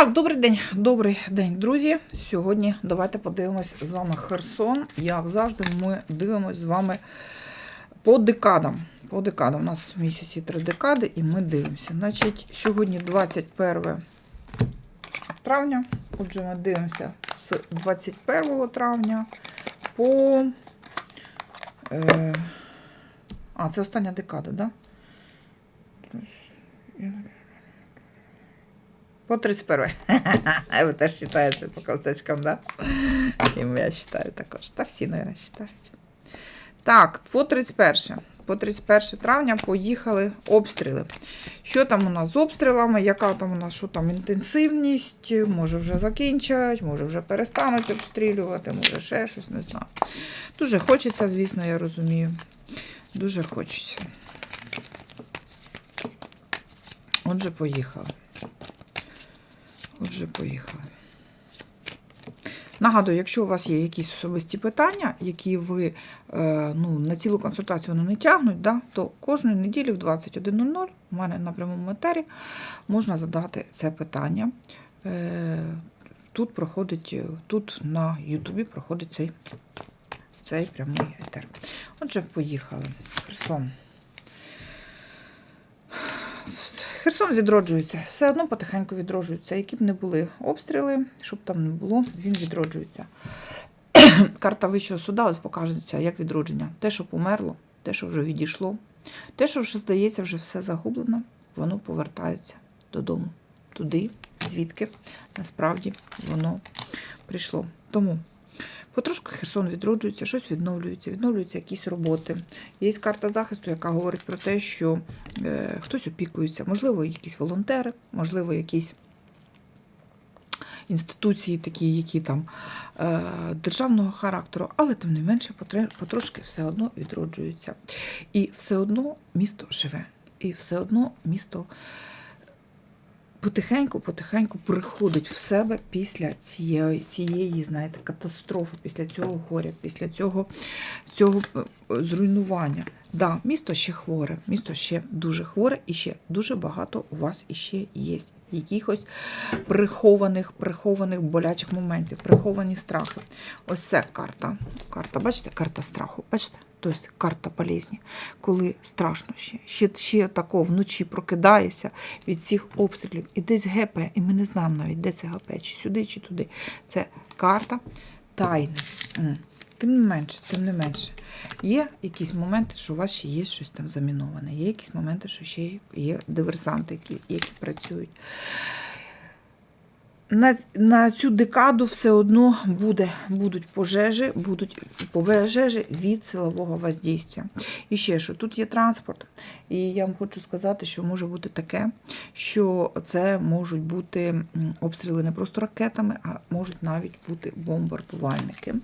Так, добрий день, добрий день, друзі. Сьогодні давайте подивимось з вами Херсон. Як завжди, ми дивимось з вами по декадам. По декадам. У нас в місяці три декади, і ми дивимося. Значить, сьогодні 21 травня. Отже, ми дивимося з 21 травня по. Е, а, це остання декада, так? Да? По 31. Ви теж читаєте по косточкам, да? І я читаю також. Та всі, мабуть, читають. Так, по 31. По 31 травня поїхали обстріли. Що там у нас з обстрілами? Яка там у нас що там інтенсивність? Може вже закінчать, може вже перестануть обстрілювати, може ще щось, не знаю. Дуже хочеться, звісно, я розумію. Дуже хочеться. Отже, поїхали. Отже, поїхали. Нагадую, якщо у вас є якісь особисті питання, які ви е, ну, на цілу консультацію не тягнуть, да, то кожної неділі в 21.00 у мене на прямому етері можна задати це питання. Е, Тут проходить, тут на Ютубі проходить цей, цей прямий етер. Отже, поїхали. Херсон. Херсон відроджується, все одно потихеньку відроджується. Які б не були обстріли, щоб там не було, він відроджується. Карта Вищого суда ось покажеться, як відродження. Те, що померло, те, що вже відійшло, те, що вже здається, вже все загублено, воно повертається додому, туди, звідки насправді воно прийшло. Тому Потрошку Херсон відроджується, щось відновлюється, відновлюються якісь роботи. Є карта захисту, яка говорить про те, що е, хтось опікується, можливо, якісь волонтери, можливо, якісь інституції, такі, які там е, державного характеру, але тим не менше потрошки все одно відроджуються. І все одно місто живе. І все одно місто потихеньку-потихеньку приходить в себе після цієї, цієї знаєте, катастрофи, після цього горя, після цього цього е, зруйнування. Да, місто ще хворе, місто ще дуже хворе, і ще дуже багато у вас іще є якихось прихованих, прихованих болячих моментів, приховані страхи. Ось це карта. Карта, бачите, карта страху. Бачите? Тобто карта болезні, коли страшно ще. Ще ще тако вночі прокидаєшся від цих обстрілів. І десь ГП, і ми не знаємо навіть, де це ГП, чи сюди, чи туди. Це карта тайни. Тим не менше, тим не менше. Є якісь моменти, що у вас ще є щось там заміноване. Є якісь моменти, що ще є диверсанти, які, які працюють на на цю декаду все одно буде, будуть пожежі, будуть пожежі від силового воздействия. І ще що, тут є транспорт. І я вам хочу сказати, що може бути таке, що це можуть бути обстріли не просто ракетами, а можуть навіть бути бомбардувальники,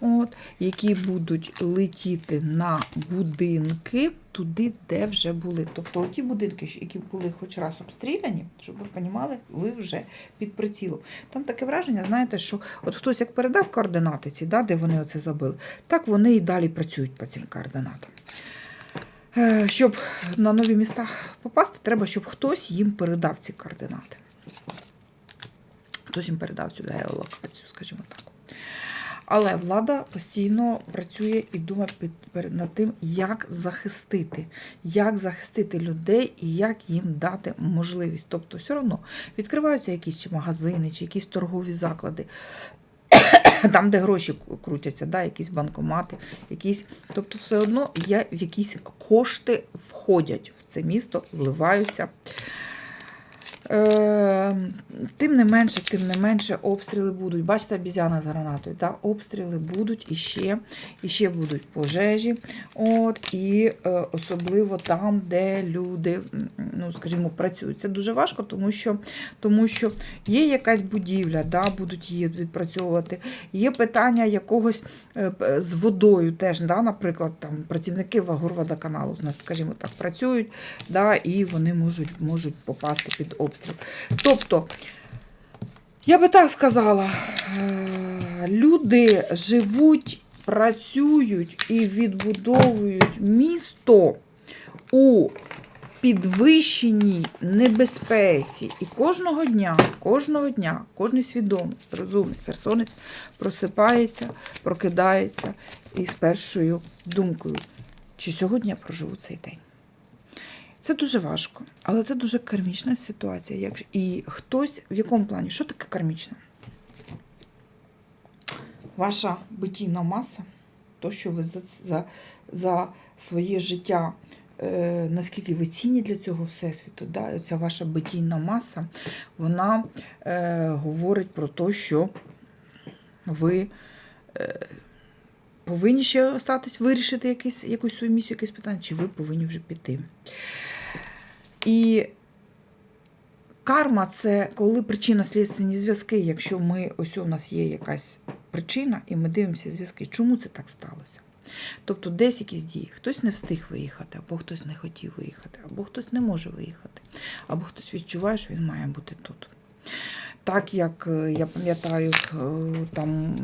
от, які будуть летіти на будинки туди, де вже були. Тобто ті будинки, які були хоч раз обстріляні, щоб ви розуміли, ви вже під прицілом. Там таке враження, знаєте, що от хтось як передав координати ці, да, де вони оце забили, так вони і далі працюють по цим координатам. Е, щоб на нові міста попасти, треба, щоб хтось їм передав ці координати. Хтось їм передав цю геолокацію, скажімо так. Але влада постійно працює і думає над тим, як захистити, як захистити людей і як їм дати можливість. Тобто, все одно відкриваються якісь чи магазини, чи якісь торгові заклади. Там, де гроші крутяться, да, якісь банкомати, якісь. Тобто, все одно є в якісь кошти входять в це місто, вливаються. Е, Тим не менше, тим не менше, обстріли будуть. Бачите, обізяна з гранатою. Да? Обстріли будуть і ще, і ще будуть пожежі. От, І е, особливо там, де люди, ну, скажімо, працюють. Це дуже важко, тому що тому що є якась будівля, да, будуть її відпрацьовувати. Є питання якогось е, з водою теж, да, наприклад, там працівники Вагорводоканалу, скажімо так, працюють, да, і вони можуть, можуть попасти під обстріл обстріл. Тобто, я би так сказала, е, люди живуть, працюють і відбудовують місто у підвищеній небезпеці. І кожного дня, кожного дня, кожен свідомий, розумний херсонець просипається, прокидається із першою думкою, чи сьогодні я проживу цей день. Це дуже важко, але це дуже кармічна ситуація. Як... І хтось в якому плані? Що таке кармічна? Ваша битійна маса, то, що ви за, за, за своє життя, е, наскільки ви цінні для цього всесвіту, да? ця ваша битійна маса, вона е, говорить про те, що ви е, повинні ще остатись, вирішити якийсь, якусь свою місію, якесь питання, чи ви повинні вже піти. І карма це коли причина слідственні зв'язки. Якщо ми ось у нас є якась причина, і ми дивимося зв'язки, чому це так сталося? Тобто десь якісь дії, хтось не встиг виїхати, або хтось не хотів виїхати, або хтось не може виїхати, або хтось відчуває, що він має бути тут. Так як е, я пам'ятаю, е, там,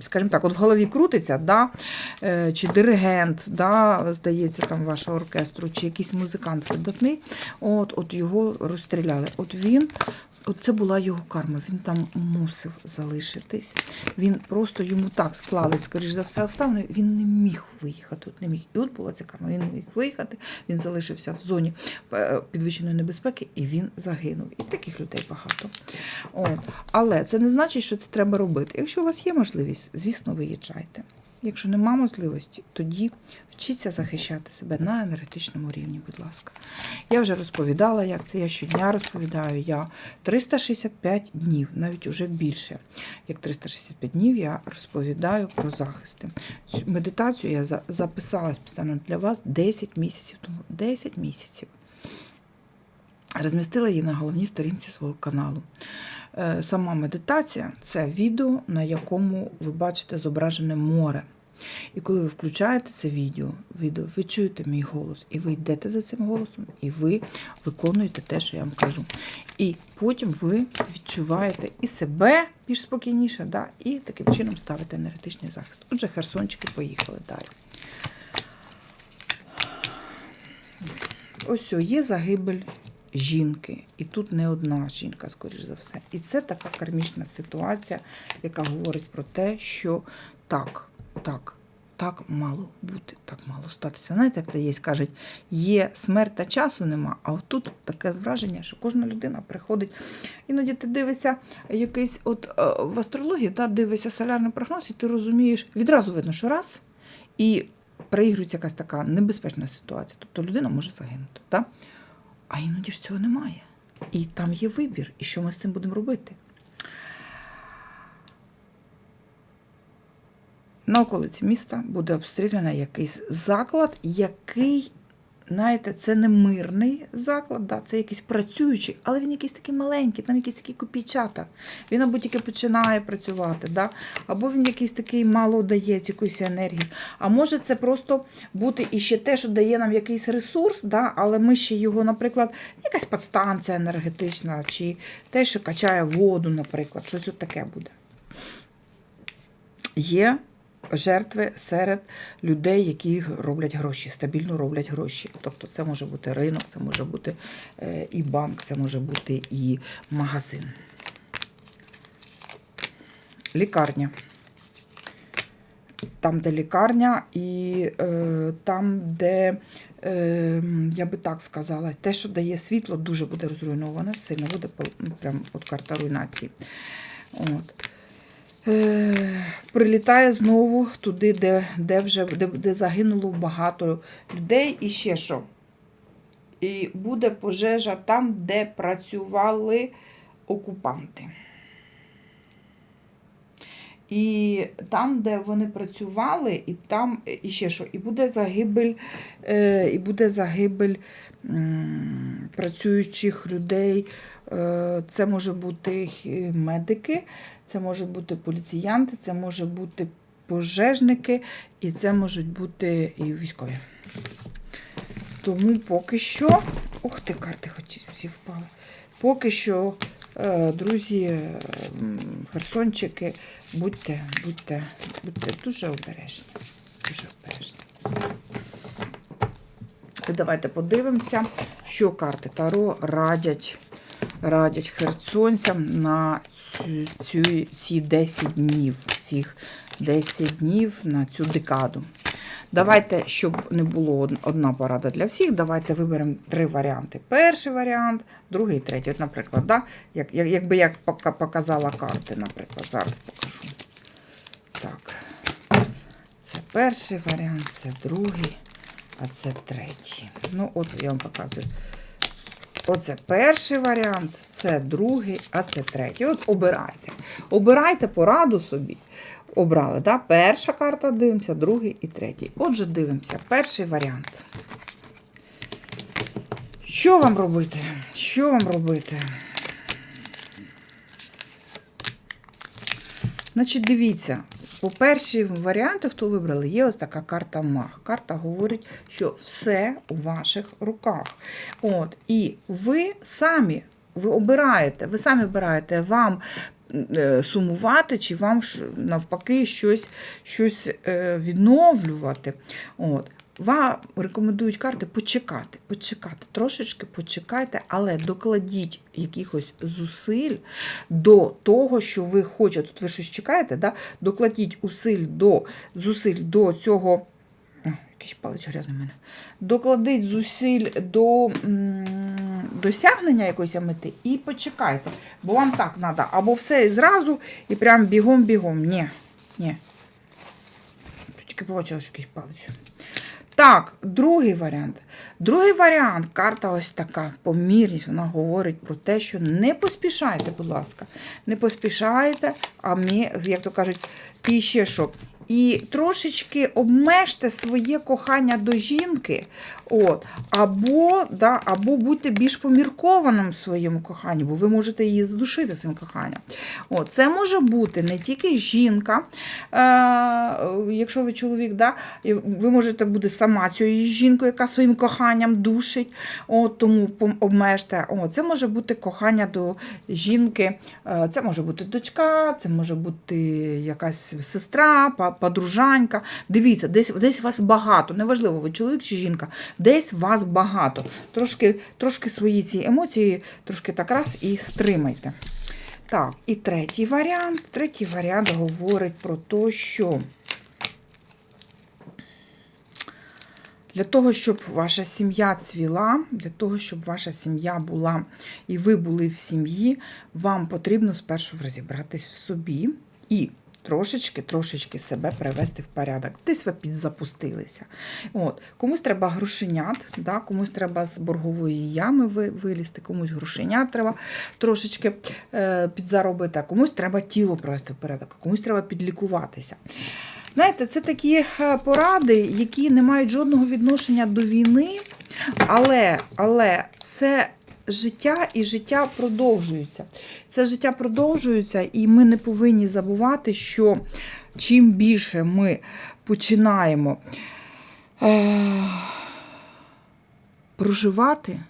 скажімо так, от в голові крутиться, да, е, чи диригент, да, здається, там вашого оркестру, чи якийсь музикант видатний, от, от його розстріляли. От він, от це була його карма, він там мусив залишитись. Він просто йому так склали, скоріш за все, обставини, він не міг виїхати. От не міг. І от була ця карма. Він не міг виїхати, він залишився в зоні е, підвищеної небезпеки, і він загинув. І таких людей багато. От. Але це не значить, що це треба робити. Якщо у вас є можливість, звісно, виїжджайте. Якщо нема можливості, тоді вчіться захищати себе на енергетичному рівні, будь ласка. Я вже розповідала, як це. Я щодня розповідаю. Я 365 днів, навіть уже більше. Як 365 днів я розповідаю про захисти. Цю медитацію я записала спеціально для вас 10 місяців тому. 10 місяців. Розмістила її на головній сторінці свого каналу. Е, Сама медитація це відео, на якому ви бачите зображене море. І коли ви включаєте це відео, відео, ви чуєте мій голос, і ви йдете за цим голосом, і ви виконуєте те, що я вам кажу. І потім ви відчуваєте і себе більш спокійніше, да, і таким чином ставите енергетичний захист. Отже, херсончики поїхали далі. Ось о, є загибель жінки. І тут не одна жінка, скоріш за все. І це така кармічна ситуація, яка говорить про те, що так, так, так мало бути, так мало статися. Знаєте, як це є, кажуть, є смерть та часу нема, а тут таке враження, що кожна людина приходить. Іноді ти дивишся якийсь от е, в астрології, та, дивишся солярний прогноз, і ти розумієш, відразу видно, що раз, і проігрується якась така небезпечна ситуація. Тобто людина може загинути. Та? А іноді ж цього немає. І там є вибір, і що ми з цим будемо робити. На околиці міста буде обстріляно якийсь заклад, який, знаєте, це не мирний заклад, да, це якийсь працюючий, але він якийсь такий маленький, там якісь такі копійчата. Він або тільки починає працювати, да, або він якийсь такий мало дає якоїсь енергії. А може це просто бути і те, що дає нам якийсь ресурс, да, але ми ще його, наприклад, якась подстанція енергетична, чи те, що качає воду, наприклад, щось от таке буде. Є жертви серед людей, які роблять гроші, стабільно роблять гроші. Тобто це може бути ринок, це може бути е, і банк, це може бути і магазин. Лікарня. Там, де лікарня, і е, там, де, е, я би так сказала, те, що дає світло, дуже буде розруйноване, сильно буде прям от карта руйнації. От. Е, прилітає знову туди, де, де вже де, де загинуло багато людей. І ще що? І буде пожежа там, де працювали окупанти. І там, де вони працювали, і там і ще що, і буде загибель, е, і буде загибель працюючих людей. Е, Це може бути медики, це можуть бути поліціянти, це може бути пожежники, і це можуть бути і військові. Тому поки що. Ух ти, карти всі впали. Поки що, е, друзі, е, херсончики, будьте, будьте, будьте дуже обережні. Дуже обережні. Давайте подивимося, що карти Таро радять, радять херсонцям на цю, цю, ці 10 днів, цих 10 днів на цю декаду. Давайте, щоб не було одна порада для всіх, давайте виберемо три варіанти. Перший варіант, другий, третій. От, наприклад, да? як, як, якби я показала карти, наприклад, зараз покажу. Так. Це перший варіант, це другий, а це третій. Ну, от я вам показую. Оце перший варіант, це другий, а це третій. От обирайте. Обирайте пораду собі. Обрали, да? Перша карта дивимося, другий і третій. Отже, дивимося. Перший варіант. Що вам робити? Що вам робити? Значить, дивіться, по першим варіанти, хто вибрали, є ось така карта маг. Карта говорить, що все у ваших руках. От, і ви самі ви обираєте, ви самі обираєте вам е, сумувати, чи вам навпаки щось, щось е, відновлювати. От. Вам рекомендують карти почекати, почекати, трошечки почекайте, але докладіть якихось зусиль до того, що ви хочете. Тут ви щось чекаєте, да? докладіть усиль до, зусиль до цього. О, якийсь палець грязний мене. Докладіть зусиль до досягнення якоїсь мети і почекайте. Бо вам так треба або все зразу, і прям бігом-бігом. Ні, ні. Тільки побачила, що якийсь палець. Так, другий варіант. Другий варіант, карта ось така, помірність, вона говорить про те, що не поспішайте, будь ласка. Не поспішайте, а мені, як то кажуть, і ще що. І трошечки обмежте своє кохання до жінки, от, або, да, або будьте більш поміркованим в своєму коханні, бо ви можете її задушити своїм коханням. От, це може бути не тільки жінка, е, якщо ви чоловік, да, ви можете бути сама цією жінкою, яка своїм коханням душить, от, тому обмежте. О, це може бути кохання до жінки, е, це може бути дочка, це може бути якась сестра, подружанька. Дивіться, десь, десь вас багато, неважливо, ви чоловік чи жінка, десь вас багато. Трошки, трошки свої ці емоції, трошки так раз і стримайте. Так, і третій варіант. Третій варіант говорить про те, що для того, щоб ваша сім'я цвіла, для того, щоб ваша сім'я була і ви були в сім'ї, вам потрібно спершу розібратись в собі і трошечки, трошечки себе привести в порядок. Десь ви підзапустилися. От. Комусь треба грошенят, да? комусь треба з боргової ями вилізти, комусь грошенят треба трошечки е, підзаробити, а комусь треба тіло привести в порядок, а комусь треба підлікуватися. Знаєте, це такі е, поради, які не мають жодного відношення до війни, але, але це життя і життя продовжується. Це життя продовжується, і ми не повинні забувати, що чим більше ми починаємо е, проживати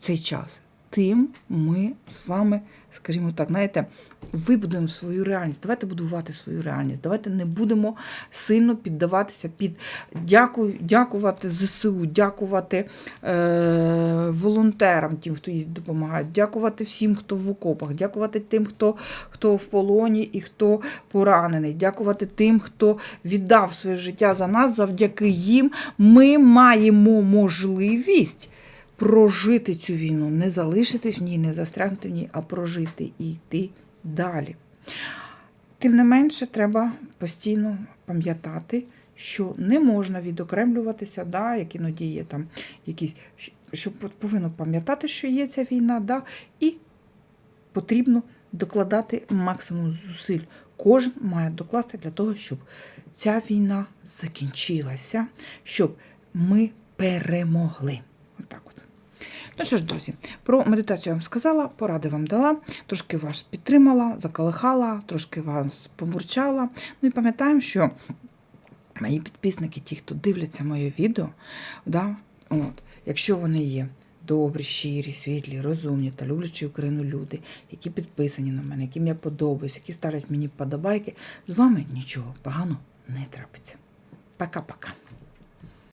цей час, тим ми з вами, скажімо так, знаєте, вибудуємо свою реальність. Давайте будувати свою реальність. Давайте не будемо сильно піддаватися під дякую, дякувати ЗСУ, дякувати е, волонтерам, тим, хто їй допомагає, дякувати всім, хто в окопах, дякувати тим, хто, хто в полоні і хто поранений, дякувати тим, хто віддав своє життя за нас. Завдяки їм ми маємо можливість прожити цю війну, не залишитись в ній, не застрягнути в ній, а прожити і йти далі. Тим не менше, треба постійно пам'ятати, що не можна відокремлюватися, да, як іноді є там якісь, що повинно пам'ятати, що є ця війна, да, і потрібно докладати максимум зусиль. Кожен має докласти для того, щоб ця війна закінчилася, щоб ми перемогли. Ну що ж, друзі, про медитацію я вам сказала, поради вам дала, трошки вас підтримала, заколихала, трошки вас помурчала. Ну і пам'ятаємо, що мої підписники, ті, хто дивляться моє відео, да, от, якщо вони є добрі, щирі, світлі, розумні та люблячі Україну люди, які підписані на мене, яким я подобаюсь, які ставлять мені вподобайки, з вами нічого поганого не трапиться. Пока-пока.